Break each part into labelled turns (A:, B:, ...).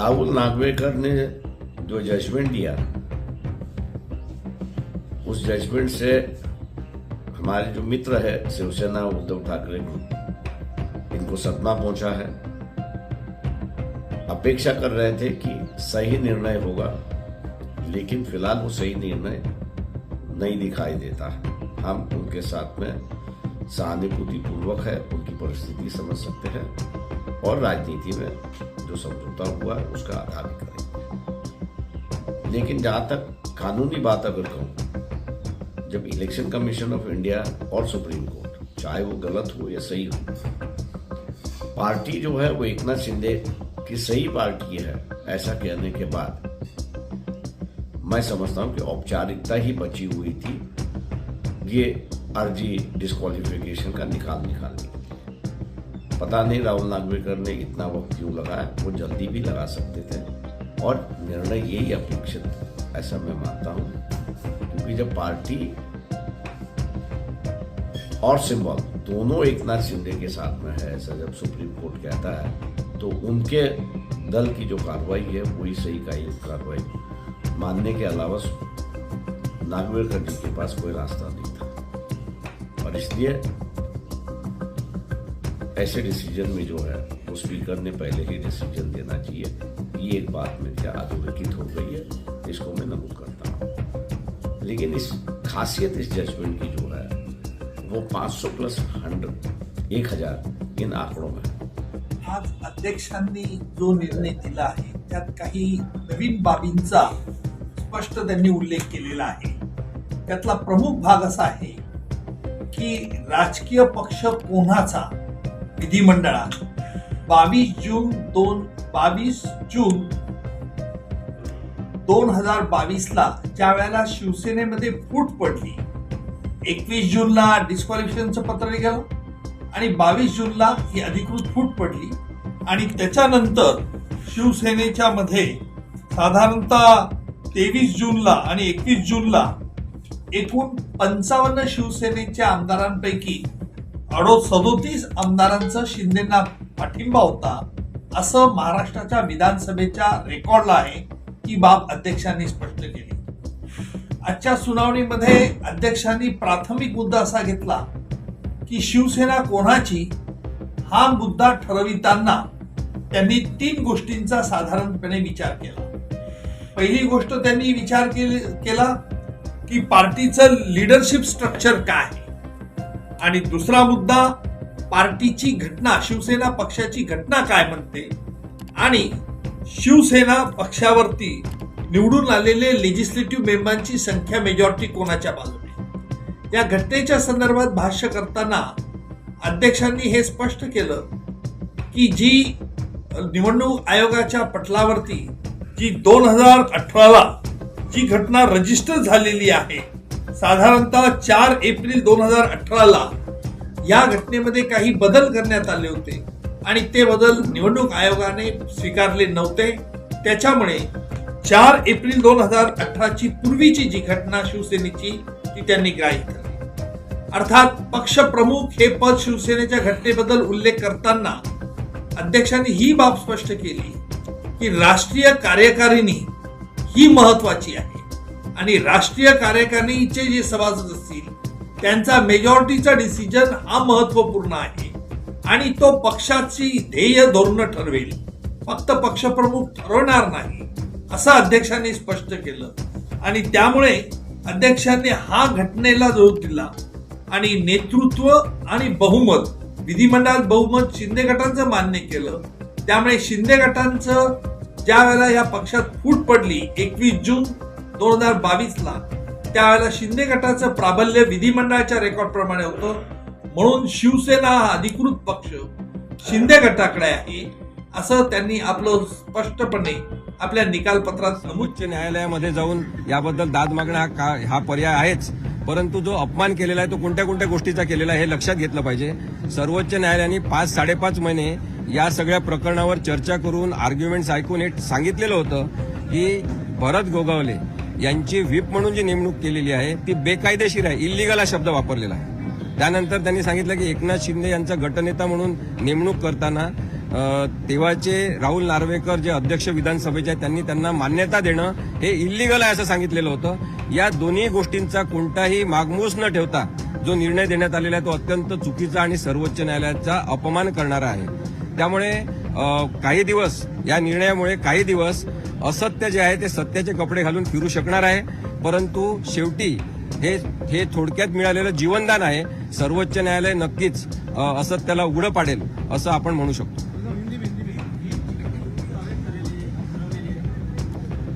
A: राहुल नागवेकर ने जो जजमेंट दिया, उस जजमेंट से हमारे जो मित्र है, शिवसेना उद्धव ठाकरे इनको सदमा पहुँचा है। अपेक्षा कर रहे थे कि सही निर्णय होगा, लेकिन फ़िलहाल वो सही निर्णय नहीं दिखाई देता। है हम उनके साथ में सहानुभूति पूर्वक है, उनकी परिस्थिति समझ सकते हैं। और राजनीति में जो समझौता हुआ है उसका आधार भी करेंगे लेकिन जहाँ तक कानूनी बात अगर कहूँ, जब इलेक्शन कमीशन ऑफ़ इंडिया और सुप्रीम कोर्ट, चाहे वो गलत हो या सही हो, पार्टी जो है वो एक नाथ शिंदे की सही पार्टी है, ऐसा कहने के बाद मैं समझता हूँ कि औपचारिकता ही बची हुई थी, ये अर्जी डिस्कालिफिकेशन का निकाल निकालने पता नहीं राहुल नागवेकर ने इतना वक्त क्यों लगाया, वो जल्दी भी लगा सकते थे। और निर्णय यही अपेक्षित, ऐसा मैं मानता हूँ। क्योंकि जब पार्टी और सिंबल दोनों एक नाथ शिंदे के साथ में है, ऐसा जब सुप्रीम कोर्ट कहता है तो उनके दल की जो कार्रवाई है, वही सही का कार्रवाई। मानने के अलावा नागवेकर जी के पास कोई रास्ता नहीं था। और इसलिए ऐसे डिसीजन में जो है वो स्पीकर ने पहले ही डिसीजन देना चाहिए। ये एक बात में क्या अधोरेखित हो गई है इसको मैं नमूद करता हूँ। लेकिन इस खासियत इस जजमेंट की जो है वो 500 प्लस हंड्रेड एक हजार इन आंकड़ों में।
B: आज अध्यक्षांनी जो निर्णय दिला आहे त्यात काही नवीन बाबींचा स्पष्ट त्यांनी उल्लेख केलेला आहे. त्यातला प्रमुख भाग असा आहे की राजकीय पक्ष कोणाचा विधिमंडळात बावीस जून दोन बावीस जून दोन हजार बावीस ला ज्या वेळेला शिवसेनेमध्ये फूट पडली एकवीस जूनला डिस्क्वालिफिकेशनचं पत्र निघालं आणि बावीस जूनला ही अधिकृत फूट पडली आणि त्याच्यानंतर शिवसेनेच्या मध्ये साधारणतः तेवीस जूनला आणि एकवीस जूनला एकूण पंचावन्न शिवसेनेच्या आमदारांपैकी अडो सदोतीस आमदारांचा शिंदेना पाठिंबा होता असं महाराष्ट्राच्या विधानसभेच्या रेकॉर्डला आहे ही बाब अध्यक्षांनी स्पष्ट केली. आजच्या सुनावणीमध्ये अध्यक्षांनी प्राथमिक मुद्दा असा घेतला की शिवसेना कोणाची हा मुद्दा ठरविताना त्यांनी तीन गोष्टींचा साधारणपणे विचार केला. पहिली गोष्ट त्यांनी विचार केला की पार्टीचं लिडरशिप स्ट्रक्चर काय? आहे आणि दुसरा मुद्दा पार्टीची घटना शिवसेना पक्षाची घटना काय म्हणते? आणि शिवसेना पक्षावरती निवडून आलेले लेजिस्लेटिव्ह मेंबरांची संख्या मेजॉरिटी कोणाच्या बाजूने? या घटनेच्या संदर्भात भाष्य करताना अध्यक्षांनी हे स्पष्ट केलं की जी निवडणूक आयोगाच्या पटलावरती जी दोन हजार अठराला जी घटना रजिस्टर झालेली आहे साधारणतः चार एप्रिल दोन हजार अठराला या घटनेमध्ये काही बदल करण्यात आले होते. आणि ते बदल निवडणूक आयोगाने स्वीकारले नव्हते. त्याच्यामुळे चार एप्रिल दोन हजार अठराची पूर्वीची जी घटना शिवसेनेची ती त्यांनी ग्राह्य केली. अर्थात पक्षप्रमुख हे पद शिवसेनेच्या घटनेबद्दल उल्लेख करताना अध्यक्षांनी ही बाब स्पष्ट केली की राष्ट्रीय कार्यकारिणी ही महत्वाची आहे. आणि राष्ट्रीय कार्यकारिणीचे जे सभासद असतील त्यांचा मेजॉरिटीचा डिसिजन हा महत्त्वपूर्ण आहे. आणि तो पक्षाची ध्येय धोरणं ठरवेल. फक्त पक्षप्रमुख ठरवणार नाही असं अध्यक्षांनी स्पष्ट केलं. आणि त्यामुळे अध्यक्षांनी हा घटनेला जोर दिला. आणि नेतृत्व आणि बहुमत विधिमंडळात बहुमत शिंदे गटांचं मान्य केलं. त्यामुळे शिंदे गटांचं ज्या वेळेला या पक्षात फूट पडली एकवीस जून दोन हजार बावीस ला त्यावेळेला शिंदे गटाचं प्राबल्य विधिमंडळाच्या रेकॉर्ड प्रमाणे होतं. म्हणून शिवसेना हा अधिकृत पक्ष शिंदे गटाकडे आहे असं त्यांनी आपलं स्पष्टपणे आपल्या निकालपत्रात नमूद
C: उच्च न्यायालयामध्ये जाऊन याबद्दल दाद मागणं हा का हा पर्याय आहेच. परंतु जो अपमान केलेला आहे तो कोणत्या कोणत्या गोष्टीचा केलेला आहे हे लक्षात घेतलं पाहिजे. सर्वोच्च न्यायालयाने पाच साडेपाच महिने या सगळ्या प्रकरणावर चर्चा करून आर्ग्युमेंट्स ऐकून हे सांगितलेलं होतं की भरत गोगावले यांची व्हीप म्हणून जी नेमणूक केलेली आहे ती बेकायदेशीर आहे इल्लिगल हा शब्द वापरलेला आहे. त्यानंतर त्यांनी सांगितलं की एकनाथ शिंदे यांचा गटनेता म्हणून नेमणूक करताना तेव्हाचे राहुल नार्वेकर जे अध्यक्ष विधानसभेचे आहेत त्यांनी त्यांना मान्यता देणं हे इलिगल आहे असं सांगितलेलं होतं. या दोन्ही गोष्टींचा कोणताही मागमूस न ठेवता जो निर्णय देण्यात आलेला आहे तो अत्यंत चुकीचा आणि सर्वोच्च न्यायालयाचा अपमान करणारा आहे. त्यामुळे काही दिवस या निर्णयामुळे काही दिवस असत्य जे आहे ते सत्याचे कपडे घालून फिरू शकणार आहे. परंतु शेवटी हे हे थोडक्यात मिळालेलं जीवनदान आहे. सर्वोच्च न्यायालय नक्कीच असत्याला उघडं पाडेल असं आपण म्हणू शकतो.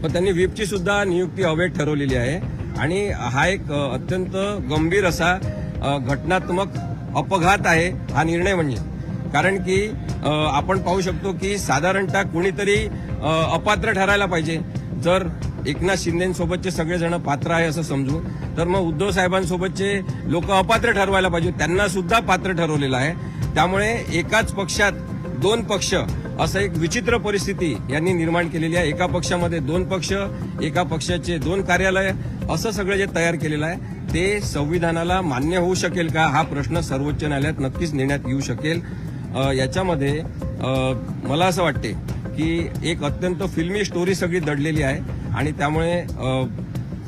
C: पण त्यांनी व्हीपची सुद्धा नियुक्ती अवैध ठरवलेली आहे. आणि हा एक अत्यंत गंभीर असा घटनात्मक अपघात आहे हा निर्णय म्हणजे. कारण की आपण पाहू शकतो की साधारणतः कुणीतरी अपात्र ठरायला पाहिजे. जर एकनाथ शिंदेसोबतचे सगळेजण पात्र आहे असं समजू तर मग उद्धव साहेबांसोबतचे लोक अपात्र ठरवायला पाहिजे. त्यांना सुद्धा पात्र ठरवलेलं आहे. त्यामुळे एकाच पक्षात दोन पक्ष असं एक विचित्र परिस्थिती यांनी निर्माण केलेली आहे. एका पक्षामध्ये दोन पक्ष एका पक्षाचे दोन कार्यालय असं सगळं जे तयार केलेलं आहे ते संविधानाला मान्य होऊ शकेल का? हा प्रश्न सर्वोच्च न्यायालयात नक्कीच नेण्यात येऊ शकेल. याच्यामध्ये मला असं वाटते की एक अत्यंत फिल्मी स्टोरी सगळी दडलेली आहे आणि त्यामुळे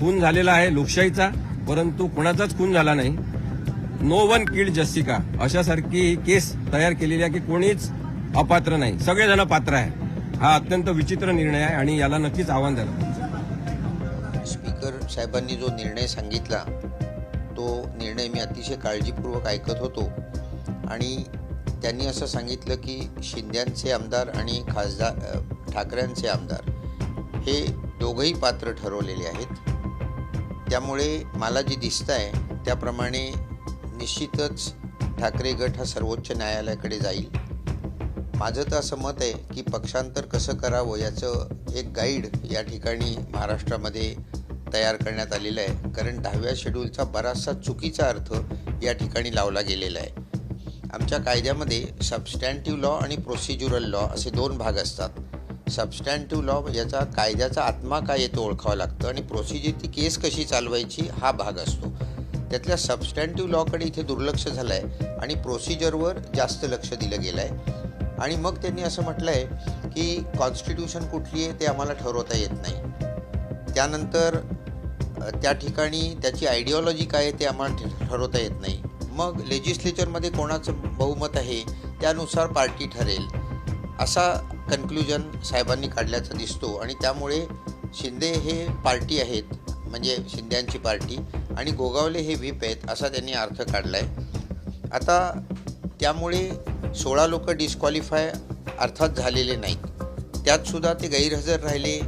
C: खून झालेला आहे लोकशाहीचा परंतु कोणाचाच खून झाला नाही. नो वन किल्ड जस्टिका अशासारखी ही केस तयार केलेली आहे की कोणीच अपात्र नाही. सगळेजण पात्र आहे. हा अत्यंत विचित्र निर्णय आहे आणि याला नक्कीच आव्हान झालं
D: स्पीकर साहेबांनी जो निर्णय सांगितला तो निर्णय मी अतिशय काळजीपूर्वक ऐकत होतो. आणि त्यांनी असं सांगितलं की शिंद्यांचे आमदार आणि खासदार अ, ठाकरेंचे आमदार हे दोघंही पात्र ठरवलेले आहेत. त्यामुळे मला जे दिसतं आहे त्याप्रमाणे निश्चितच ठाकरे गट हा सर्वोच्च न्यायालयाकडे जाईल. माझं तर असं मत आहे की पक्षांतर कसं करावं याचं एक गाईड या ठिकाणी महाराष्ट्रामध्ये तयार करण्यात आलेलं आहे. कारण दहाव्या शेड्यूलचा बराचसा चुकीचा अर्थ या ठिकाणी लावला गेलेला आहे. आमच्या कायद्यामध्ये सबस्टँटिव्ह लॉ आणि प्रोसिज्युरल लॉ असे दोन भाग असतात. सबस्टँटिव्ह लॉ याचा कायद्याचा आत्मा काय येतो ओळखावं लागतं आणि प्रोसिजर ती केस कशी चालवायची हा भाग असतो. त्यातल्या सबस्टॅन्टिव्ह लॉकडे इथे दुर्लक्ष झालं आहे आणि प्रोसिजरवर जास्त लक्ष दिलं गेलं आहे आणि मग त्यांनी असं म्हटलं आहे की कॉन्स्टिट्यूशन कुठली आहे ते आम्हाला ठरवता येत नाही. त्यानंतर त्या ठिकाणी त्याची आयडिओलॉजी काय आहे ते आम्हाला ठ- ठरवता येत नाही. मग लेजिस्लेचरमध्ये कोणाचं बहुमत आहे त्यानुसार पार्टी ठरेल असा कन्क्लुजन साहेबांनी काढल्याचा दिसतो. आणि त्यामुळे शिंदे हे पार्टी आहेत म्हणजे शिंद्यांची पार्टी आणि गोगावले हे व्हीप आहेत असा त्यांनी अर्थ काढला आहे आता त्यामुळे सोळा लोक डिस्क्वालिफाय अर्थात झालेले नाहीत. त्यातसुद्धा ते गैरहजर राहिले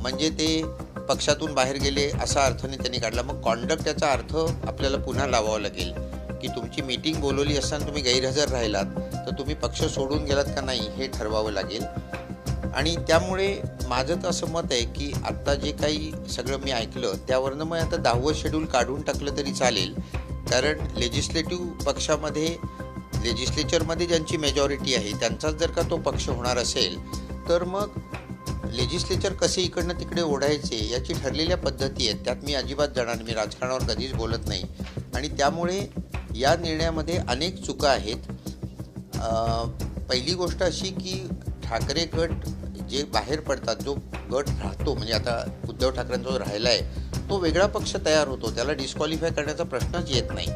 D: म्हणजे ते पक्षातून बाहेर गेले असा अर्थाने त्यांनी काढला. मग कॉन्डक्ट याचा अर्थ आपल्याला पुन्हा लावावा लागेल. की तुमची मीटिंग बोलवली असताना तुम्ही गैरहजर राहिलात तर तुम्ही पक्ष सोडून गेलात का नाही हे ठरवावं लागेल. आणि त्यामुळे माझं तर असं मत आहे की आत्ता जे काही सगळं मी ऐकलं त्यावरनं मग आता दहावं शेड्यूल काढून टाकलं तरी चालेल. कारण लेजिस्लेटिव्ह पक्षामध्ये लेजिस्लेचरमध्ये ज्यांची मेजॉरिटी आहे त्यांचाच जर का तो पक्ष होणार असेल तर मग लेजिस्लेचर कसे इकडनं तिकडे ओढायचे याची ठरलेल्या पद्धती आहेत. त्यात मी अजिबात जाणार मी राजकारणावर कधीच बोलत नाही. आणि त्यामुळे या निर्णयामध्ये अनेक चुका आहेत. पहिली गोष्ट अशी की ठाकरे गट जे बाहेर पडतात जो गट राहतो म्हणजे आता उद्धव ठाकरेंचा जो राहिला आहे तो वेगळा पक्ष तयार होतो. त्याला डिस्क्वालिफाय करण्याचा प्रश्नच येत नाही.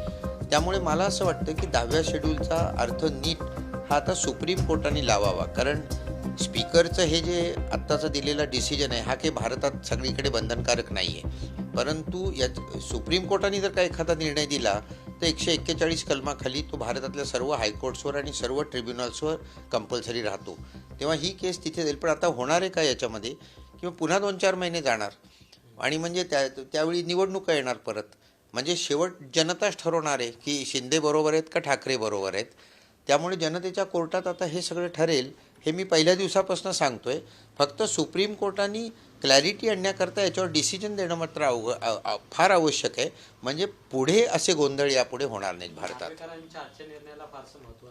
D: त्यामुळे मला असं वाटतं की दहाव्या शेड्यूलचा अर्थ नीट हा आता सुप्रीम कोर्टाने लावावा. कारण स्पीकरचं हे जे आत्ताचं दिलेला डिसिजन आहे हा काही भारतात सगळीकडे बंधनकारक नाही आहे परंतु या सुप्रीम कोर्टाने जर का एखादा निर्णय दिला तर एकशे एक्केचाळीस कलमाखाली तो भारतातल्या सर्व हायकोर्ट्सवर आणि सर्व ट्रिब्युनल्सवर कंपल्सरी राहतो. तेव्हा ही केस तिथे जाईल पण आता होणार आहे का याच्यामध्ये? किंवा पुन्हा दोन चार महिने जाणार? आणि म्हणजे त्या त्यावेळी निवडणुका येणार परत. म्हणजे शेवट जनताच ठरवणार आहे की शिंदे बरोबर आहेत का ठाकरे बरोबर आहेत? त्यामुळे जनतेच्या कोर्टात आता हे सगळं ठरेल. हे मी पहिल्या दिवसापासून सांगतोय. फक्त सुप्रीम कोर्टाने क्लॅरिटी आणण्याकरता याच्यावर डिसिजन देणं मात्र अवघ फार आवश्यक आहे. म्हणजे पुढे असे गोंधळ यापुढे होणार नाहीत भारतात.
E: आंबेडकरांच्या आजच्या निर्णयाला फारसं महत्त्व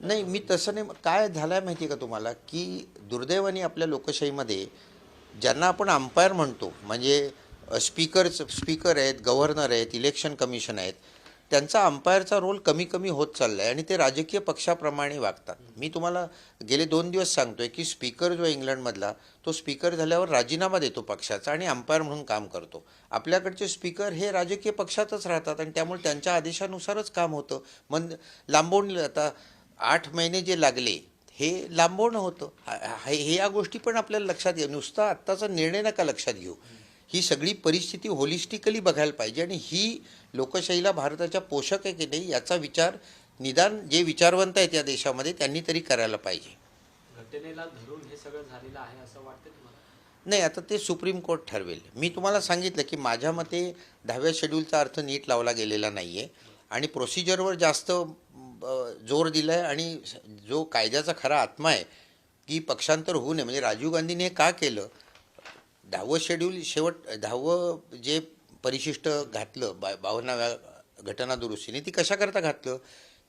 E: नाही.
D: मी तसं नाही काय झालं आहे माहिती आहे का तुम्हाला? की दुर्दैवाने आपल्या लोकशाहीमध्ये ज्यांना आपण अंपायर म्हणतो म्हणजे स्पीकर स्पीकर आहेत गव्हर्नर आहेत इलेक्शन कमिशन आहेत त्यांचा अंपायरचा रोल कमी कमी होत चालला आहे आणि ते राजकीय पक्षाप्रमाणे वागतात. मी तुम्हाला गेले दोन दिवस सांगतोय की स्पीकर जो इंग्लंडमधला तो स्पीकर झाल्यावर राजीनामा देतो पक्षाचा आणि अंपायर म्हणून काम करतो. आपल्याकडचे स्पीकर हे राजकीय पक्षातच राहतात आणि त्यामुळे त्यांच्या आदेशानुसारच काम होतं. मन लांबवून आता आठ महिने जे लागले हे लांबवणं होतं. हे या गोष्टी पण आपल्याला लक्षात घ्या नुसता आत्ताचा निर्णय नका लक्षात घेऊ. ही सगळी परिस्थिती होलिस्टिकली बघायला पाहिजे आणि ही लोकशाहीला भारताच्या पोषक आहे की नाही याचा विचार निदान जे विचारवंत आहेत या देशामध्ये त्यांनी तरी करायला पाहिजे.
E: घटनेला धरून हे सगळं झालेलं आहे असं वाटतं तुम्हाला?
D: नाही आता ते सुप्रीम कोर्ट ठरवेल. मी तुम्हाला सांगितलं की माझ्या मते दहाव्या शेड्यूलचा अर्थ नीट लावला गेलेला नाही आहे आणि प्रोसिजरवर जास्त जोर दिला आहे आणि जो कायद्याचा खरा आत्मा आहे की पक्षांतर होऊ नये. म्हणजे राजीव गांधीने हे का केलं? दहावं शेड्यूल शेवट दहावं जे परिशिष्ट घातलं बा बावन्नाव्या घटना दुरुस्तीने ती कशाकरता घातलं?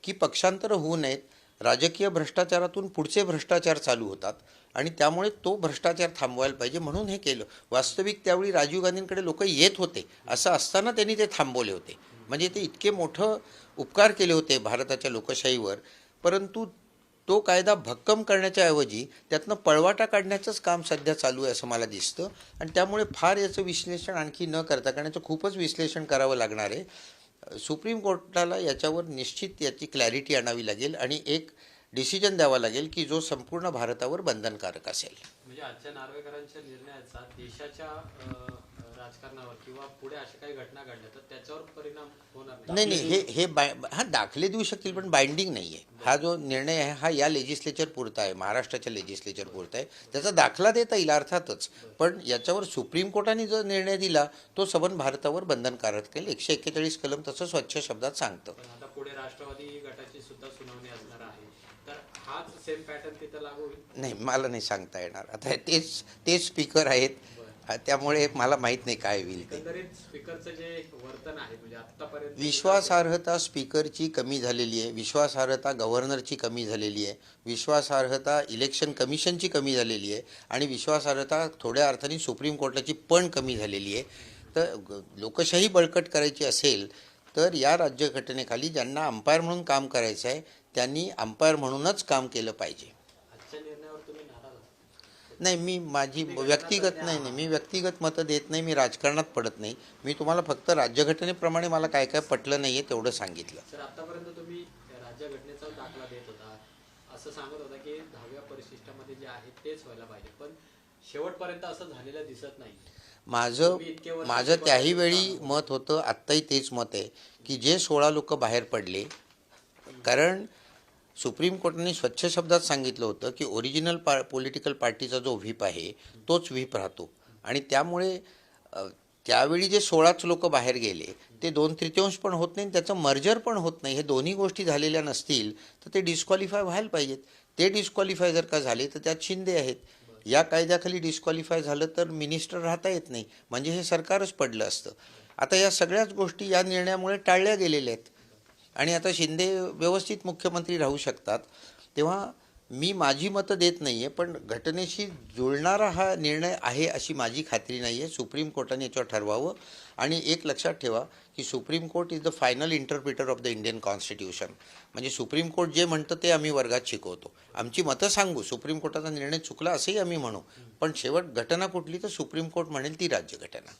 D: की पक्षांतर होऊ नयेत राजकीय भ्रष्टाचारातून पुढचे भ्रष्टाचार चालू होतात आणि त्यामुळे तो भ्रष्टाचार थांबवायला पाहिजे म्हणून हे केलं. वास्तविक त्यावेळी राजीव गांधींकडे लोक येत होते असं असताना त्यांनी ते थांबवले होते. म्हणजे ते इतके मोठं उपकार केले होते भारताच्या लोकशाहीवर परंतु तो कायदा भक्कम करण्याच्या ऐवजी त्यातनं पळवाटा काढण्याचंच काम सध्या चालू आहे असं मला दिसतं. आणि त्यामुळे फार याचं विश्लेषण आणखी न करता कारण याचं खूपच विश्लेषण करावं लागणार आहे. सुप्रीम कोर्टाला याच्यावर निश्चित याची क्लॅरिटी आणावी लागेल आणि एक डिसिजन द्यावा लागेल की जो संपूर्ण भारतावर बंधनकारक असेल.
E: म्हणजे आजच्या नार्वेकरांच्या निर्णयाचा देशाच्या राजकारणावर किंवा पुढे अशा काही घटना घडल्या तर त्याच्यावर परिणाम होणार
D: नाही. नाही हे हे बाय हा दाखले देऊ शकतील पण बाइंडिंग नाही आहे हा जो निर्णय आहे हा या लेजिस्लेचर पुरता आहे महाराष्ट्राच्या लेजिस्लेचर पुरता आहे. त्याचा दाखला देता येईल अर्थातच. पण याच्यावर सुप्रीम कोर्टाने जो निर्णय दिला तो सबन भारतावर बंधनकारक केल. एकशे एक्केचाळीस कलम तसं स्वच्छ शब्दात सांगतं.
E: आता पुढे राष्ट्रवादी गटाची सुद्धा सुनावणी असणार आहे. तर हाच सेम पॅटर्न तिथं लागू होईल?
D: नाही मला नाही सांगता येणार. आता तेच तेच स्पीकर आहेत. त्यामुळे मला माहीत नाही काय होईल ते.
E: म्हणजे
D: विश्वासार्हता स्पीकरची कमी झालेली आहे. विश्वासार्हता गव्हर्नरची कमी झालेली आहे. विश्वासार्हता इलेक्शन कमिशनची कमी झालेली आहे. आणि विश्वासार्हता थोड्या अर्थाने सुप्रीम कोर्टाची पण कमी झालेली आहे. तर लोकशाही बळकट करायची असेल तर या राज्यघटनेखाली ज्यांना अंपायर म्हणून काम करायचं आहे त्यांनी अंपायर म्हणूनच काम केलं पाहिजे
E: आजच्या निर्णयावर तुम्ही नाराज आहात
D: नाही मी माझी व्यक्तिगत नाही नाही. मी व्यक्तिगत मतं देत नाही मी राजकारणात पडत नाही. मी तुम्हाला फक्त राज्यघटनेप्रमाणे मला काय काय पटलं नाही आहे तेवढं सांगितलं.
E: सर आतापर्यंत तुम्ही राज्य घटनेचा दाखला देत होता. असं सांगत होता की दहाव्या परिशिष्टामध्ये जे आहे तेच व्हायला पाहिजे. पण शेवटपर्यंत असं झालेलं दिसत नाही.
D: माझं माझं त्याही. वेळी मत होतं आत्ताही तेच मत आहे की जे सोळा लोक बाहेर पडले कारण सुप्रीम कोर्टाने स्वच्छ शब्दात सांगितलं होतं की ओरिजिनल पा पॉलिटिकल पार्टीचा जो व्हीप आहे तोच व्हीप राहतो. आणि त्यामुळे त्यावेळी जे सोळाच लोक बाहेर गेले ते दोन तृतीयांश पण होत नाही त्याचं मर्जर पण होत नाही. हे दोन्ही गोष्टी झालेल्या नसतील तर ते डिस्क्वालिफाय व्हायला पाहिजेत. ते डिस्क्वालिफाय जर का झाले तर त्यात शिंदे आहेत. या कायद्याखाली डिस्क्वालिफाय झालं तर मिनिस्टर राहता येत नाही. म्हणजे हे सरकारच पडलं असतं. आता या सगळ्याच गोष्टी या निर्णयामुळे टाळल्या गेलेल्या आहेत. आणि आता शिंदे व्यवस्थित मुख्यमंत्री राहू शकतात तेव्हा मी माझी मतं देत नाही आहे पण घटनेशी जुळणारा हा निर्णय आहे अशी माझी खात्री नाही आहे सुप्रीम कोर्टाने याच्यावर ठरवावं. आणि एक लक्षात ठेवा की supreme court is the final interpreter of the Indian constitution म्हणजे सुप्रीम कोर्ट जे म्हणतं ते आम्ही वर्गात शिकवतो. आमची मतं सांगू सुप्रीम कोर्टाचा निर्णय चुकला असंही आम्ही म्हणू. पण शेवट घटना कुठली तर सुप्रीम कोर्ट म्हणेल ती राज्यघटना.